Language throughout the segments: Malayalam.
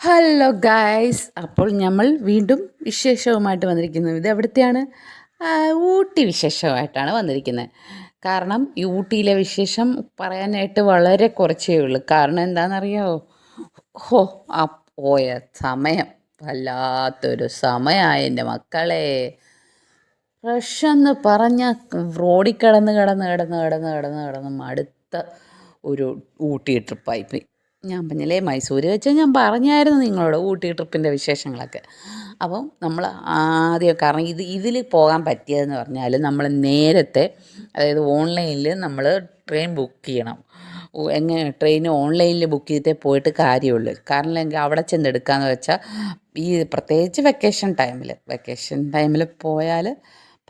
ഹലോ ഗായ്സ് അപ്പോൾ നമ്മൾ വീണ്ടും വിശേഷവുമായിട്ട് വന്നിരിക്കുന്നു ഇത് എവിടുത്തെയാണ്? ഊട്ടി വിശേഷമായിട്ടാണ് വന്നിരിക്കുന്നത്. കാരണം ഈ ഊട്ടിയിലെ വിശേഷം പറയാനായിട്ട് വളരെ കുറച്ചേ ഉള്ളൂ. കാരണം എന്താണെന്നറിയാമോ ഹോ ആ പോയ സമയം. വല്ലാത്തൊരു സമയമായി എന്റെ മക്കളെ. റഷെന്ന് പറഞ്ഞ റോഡിൽ കിടന്ന് കിടന്ന് കിടന്ന് കിടന്ന് കിടന്ന് കിടന്ന് അടുത്ത ഒരു ഊട്ടി ട്രിപ്പായിപ്പോയി ഞാൻ പറഞ്ഞില്ലേ മൈസൂർ വെച്ച് ഞാൻ പറഞ്ഞായിരുന്നു നിങ്ങളോട് ഊട്ടി ട്രിപ്പിന്റെ വിശേഷങ്ങളൊക്കെ. അപ്പം നമ്മൾ ആദ്യം കാരണം ഇത് ഇതിൽ പോകാൻ പറ്റിയതെന്ന് പറഞ്ഞാൽ നമ്മൾ നേരത്തെ അതായത് ഓൺലൈനിൽ നമ്മൾ ട്രെയിൻ ബുക്ക് ചെയ്യണം. എങ്ങനെ ട്രെയിൻ ഓൺലൈനിൽ ബുക്ക് ചെയ്തിട്ടേ പോയിട്ട് കാര്യമുള്ളൂ. കാരണം അല്ലെങ്കിൽ അവിടെ ചെന്ന് എടുക്കാന്ന് വെച്ചാൽ ഈ പ്രത്യേകിച്ച് വെക്കേഷൻ ടൈമിൽ വെക്കേഷൻ ടൈമിൽ പോയാൽ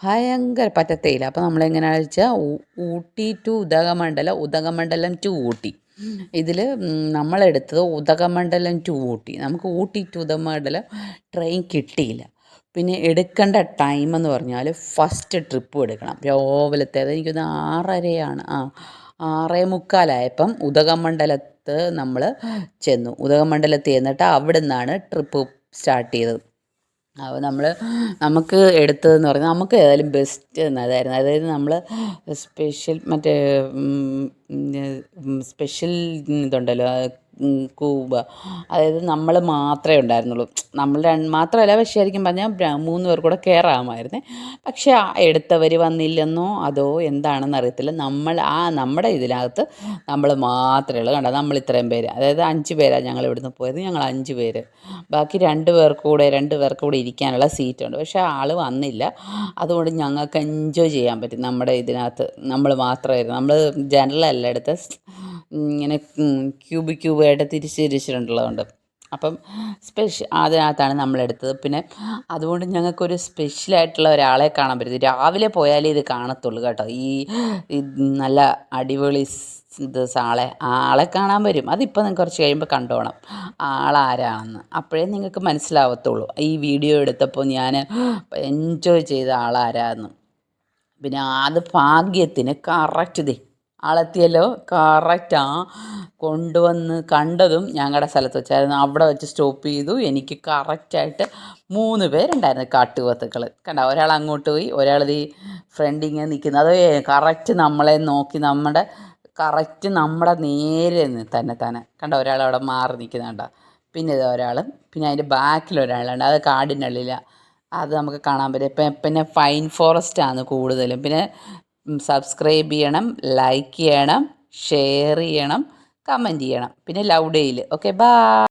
ഭയങ്കര പറ്റത്തേയില്ല. അപ്പോൾ നമ്മളെങ്ങനെയാണെന്ന് വെച്ചാൽ ഊട്ടി ടു ഉദകമണ്ഡലം ഉദകമണ്ഡലം ടു ഊട്ടി. ഇതിൽ നമ്മളെടുത്തത് ഉദകമണ്ഡലം ടു ഊട്ടി. നമുക്ക് ഊട്ടി ടു ഉദകമണ്ഡലം ട്രെയിൻ കിട്ടിയില്ല. പിന്നെ എടുക്കേണ്ട ടൈം എന്ന് പറഞ്ഞാൽ ഫസ്റ്റ് ട്രിപ്പ് എടുക്കണം. രാവിലത്തെ അത് എനിക്കൊന്ന് ആറരയാണ്. ആ ആറേ മുക്കാലായപ്പം ഉദകമണ്ഡലത്ത് നമ്മൾ ചെന്നു. ഉദകമണ്ഡലത്ത് ചെന്നിട്ട് അവിടെ നിന്നാണ് ട്രിപ്പ് സ്റ്റാർട്ട് ചെയ്തത്. അപ്പോൾ നമ്മൾ നമുക്ക് എടുത്തതെന്ന് പറഞ്ഞാൽ നമുക്ക് ഏതായാലും ബെസ്റ്റ് എന്നതായിരുന്നു അതായത് നമ്മൾ സ്പെഷ്യൽ മറ്റേ സ്പെഷ്യൽ ഇതുണ്ടല്ലോ കൂബ അതായത് നമ്മൾ മാത്രമേ ഉണ്ടായിരുന്നുള്ളൂ. നമ്മൾ മാത്രമല്ല പക്ഷേ ശരിക്കും പറഞ്ഞാൽ മൂന്ന് പേർ കൂടെ കയറാമായിരുന്നേ പക്ഷേ എടുത്തവർ വന്നില്ലെന്നോ അതോ എന്താണെന്ന് അറിയത്തില്ല. നമ്മൾ ആ നമ്മുടെ ഇതിനകത്ത് നമ്മൾ മാത്രമേ ഉള്ളൂ. കണ്ടോ? നമ്മൾ ഇത്രയും പേര്. അതായത് അഞ്ച് പേരാണ് ഞങ്ങൾ ഇവിടുന്ന് പോയത്. ഞങ്ങൾ അഞ്ച് പേര്. ബാക്കി രണ്ട് പേർക്ക് കൂടെ രണ്ട് പേർക്ക് കൂടെ ഇരിക്കാനുള്ള സീറ്റുണ്ട് പക്ഷേ ആൾ വന്നില്ല. അതുകൊണ്ട് ഞങ്ങൾക്ക് എൻജോയ് ചെയ്യാൻ പറ്റും. നമ്മുടെ ഇതിനകത്ത് നമ്മൾ മാത്രമായിരുന്നു. നമ്മൾ ജനറലല്ല എടുത്ത്. ഇങ്ങനെ ക്യൂബ് ക്യൂബായിട്ട് തിരിച്ച് തിരിച്ചിട്ടുള്ളതുകൊണ്ട് അപ്പം സ്പെഷ്യൽ അതിനകത്താണ് നമ്മളെടുത്തത്. പിന്നെ അതുകൊണ്ട് ഞങ്ങൾക്കൊരു സ്പെഷ്യലായിട്ടുള്ള ഒരാളെ കാണാൻ പറ്റും രാവിലെ പോയാലേ ഇത് കാണത്തുള്ളൂ കേട്ടോ. ഈ നല്ല അടിപൊളി ആളെ ആളെ കാണാൻ വരും. അതിപ്പോൾ നിങ്ങൾക്ക് കുറച്ച് കഴിയുമ്പോൾ കണ്ടോണം. ആളാരാണെന്ന്. അപ്പോഴേ നിങ്ങൾക്ക് മനസ്സിലാവത്തുള്ളൂ. ഈ വീഡിയോ എടുത്തപ്പോൾ ഞാൻ എൻജോയ് ചെയ്ത ആളാരാന്ന്. പിന്നെ അത് ഭാഗ്യത്തിന് കറക്റ്റ് ആളെത്തിയല്ലോ. കറക്റ്റാ കൊണ്ടുവന്ന് കണ്ടതും ഞങ്ങളുടെ സ്ഥലത്ത് വെച്ചായിരുന്നു. അവിടെ വെച്ച് സ്റ്റോപ്പ് ചെയ്തു. എനിക്ക് കറക്റ്റായിട്ട് മൂന്ന് പേരുണ്ടായിരുന്നു കാട്ടുപോത്തുക്കൾ കണ്ട ഒരാൾ അങ്ങോട്ട് പോയി ഒരാൾ ഈ ഫ്രണ്ട് ഇങ്ങനെ നിൽക്കുന്നത് അത് കറക്റ്റ് നമ്മളെ നോക്കി നമ്മുടെ കറക്റ്റ് നമ്മുടെ നേരെ തന്നെ തന്നെ. കണ്ട ഒരാൾ അവിടെ മാറി നിൽക്കുന്നുണ്ട പിന്നെ ഇത് ഒരാൾ പിന്നെ അതിന്റെ ബാക്കിൽ ഒരാളുണ്ട് അത് കാടിനുള്ളിലാണ് അത് നമുക്ക് കാണാൻ പറ്റും. ഇപ്പം പിന്നെ ഫൈൻ ഫോറസ്റ്റ് ആണ് കൂടുതലും. പിന്നെ സബ്സ്ക്രൈബ് ചെയ്യണം ലൈക്ക് ചെയ്യണം ഷെയർ ചെയ്യണം കമന്റ് ചെയ്യണം. പിന്നെ ലൗഡേയിൽ ഓക്കെ ബാ